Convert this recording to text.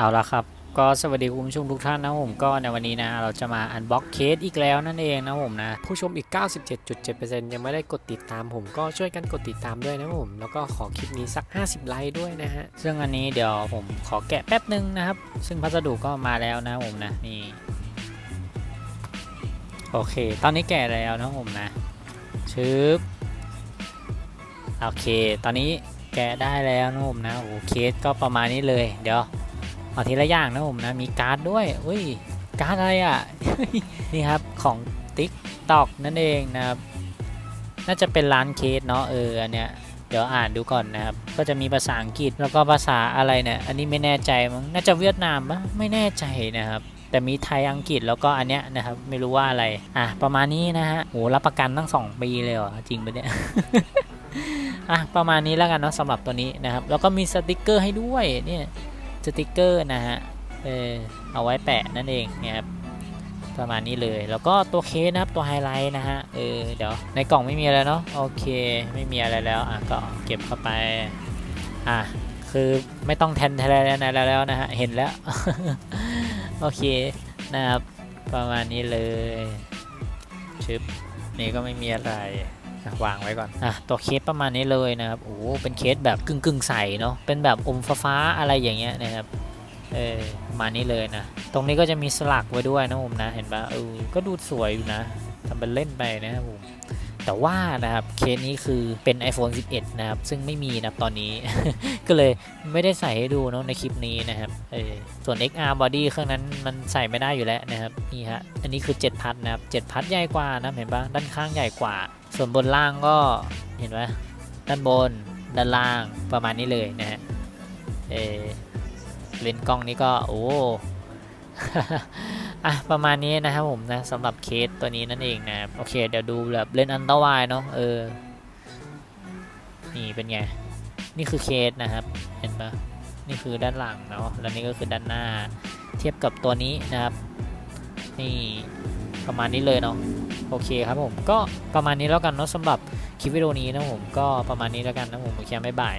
เอาละครับ ก็สวัสดีคุณผู้ชมทุกท่านนะผมก็ในวันนี้นะเราจะมาอันบ็อกเคสอีกแล้วนั่นเองนะผมนะผู้ชมอีก 97.7%ยังไม่ได้กดติดตามผมก็ช่วยกันกดติดตามด้วยนะผม แล้วก็ขอคลิปนี้สัก 50 ไลค์ด้วยนะฮะ ซึ่งอันนี้เดี๋ยวผมขอแกะแป๊บหนึ่งนะครับ ซึ่งพัสดุก็มาแล้วนะผมนะนี่โอเค ตอนนี้แกะแล้วนะผมนะชึบโอเค ตอนนี้แกะได้แล้วนะผมนะโอเคสก็ประมาณนี้เลยเดี๋ยว เอาทีละอย่างนะผมนะ มีการ์ดด้วยอุ้ยการ์ดอะไรอะ นี่ครับของติ๊กตอกนั่นเองนะครับ น่าจะเป็นร้านเคสเนาะเอออันเนี้ยเดี๋ยวอ่านดูก่อนนะครับ ก็จะมีภาษาอังกฤษแล้วก็ภาษาอะไรเนี่ยอันนี้ไม่แน่ใจมั้งน่าจะเวียดนามปะไม่แน่ใจนะครับ แต่มีไทยอังกฤษแล้วก็อันเนี้ยนะครับ ไม่รู้ว่าอะไร อะประมาณนี้นะฮะโหรับประกันตั้ง 2 ปีเลยเหรอจริงปะเนี่ยอะประมาณนี้แล้วกันเนาะสำหรับตัวนี้นะครับ แล้วก็มีสติกเกอร์ให้ด้วยเนี่ย ติกเกอร์นะฮะเออเอาไว้แปะนั่นเองนี่ยครับประมาณนี้เลยแล้วก็ตัวเคสนะครับตัวไฮไลท์นะฮะเออเดี๋ยวในกล่องไม่มีอะไรเนาะโอเคไม่มีอะไรแล้วอะก็เก็บเข้าไปอะคือไม่ต้องแทนแทนอะไรแล้วนะฮะเห็นแล้วโอเคนะครับประมาณนี้เลยชึบนี่ก็ไม่มีอะไร วางไว้ก่อนอะตัวเคสประมาณนี้เลยนะครับโอ้เป็นเคสแบบกึ่งกึ่งใสเนาะเป็นแบบอมฟ้าอะไรอย่างเงี้ยนะครับเออมานี้เลยนะ ตรงนี้ก็จะมีสลักไว้ด้วยนะผมนะ เห็นปะเออก็ดูสวยอยู่นะทำเป็นเล่นไปนะครับผม แต่ว่านะครับเคสนี้คือเป็น iPhone 11 นะครับ ซึ่งไม่มีนะครับตอนนี้ ก็เลยไม่ได้ใส่ให้ดูเนาะในคลิปนี้นะครับเออส่วน XR body เครื่องนั้นมันใส่ไม่ได้อยู่แล้วนะครับนี่ฮะอันนี้คือ 7 พัดนะครับ 7 พัดใหญ่กว่านะเห็นปะด้านข้างใหญ่กว่า ส่วนบนล่างก็เห็นปะด้านบนด้านล่างประมาณนี้เลยนะฮะเออเลนส์กล้องนี้ก็โอ้ อะประมาณนี้นะครับผมนะสำหรับเคสตัวนี้นั่นเองนะโอเค เดี๋ยวดูแบบเล่นอันตรวายเนาะเออ นี่เป็นไง นี่คือเคสนะครับ เห็นปะนี่คือด้านหลังเนาะแล้วนี่ก็คือด้านหน้า เทียบกับตัวนี้นะครับ นี่ประมาณนี้เลยเนาะโอเคครับผมก็ประมาณนี้แล้วกันเนาะสำหรับคลิปวิดีโอนี้นะผมก็ประมาณนี้แล้วกันนะผมโอเคบ๊ายบาย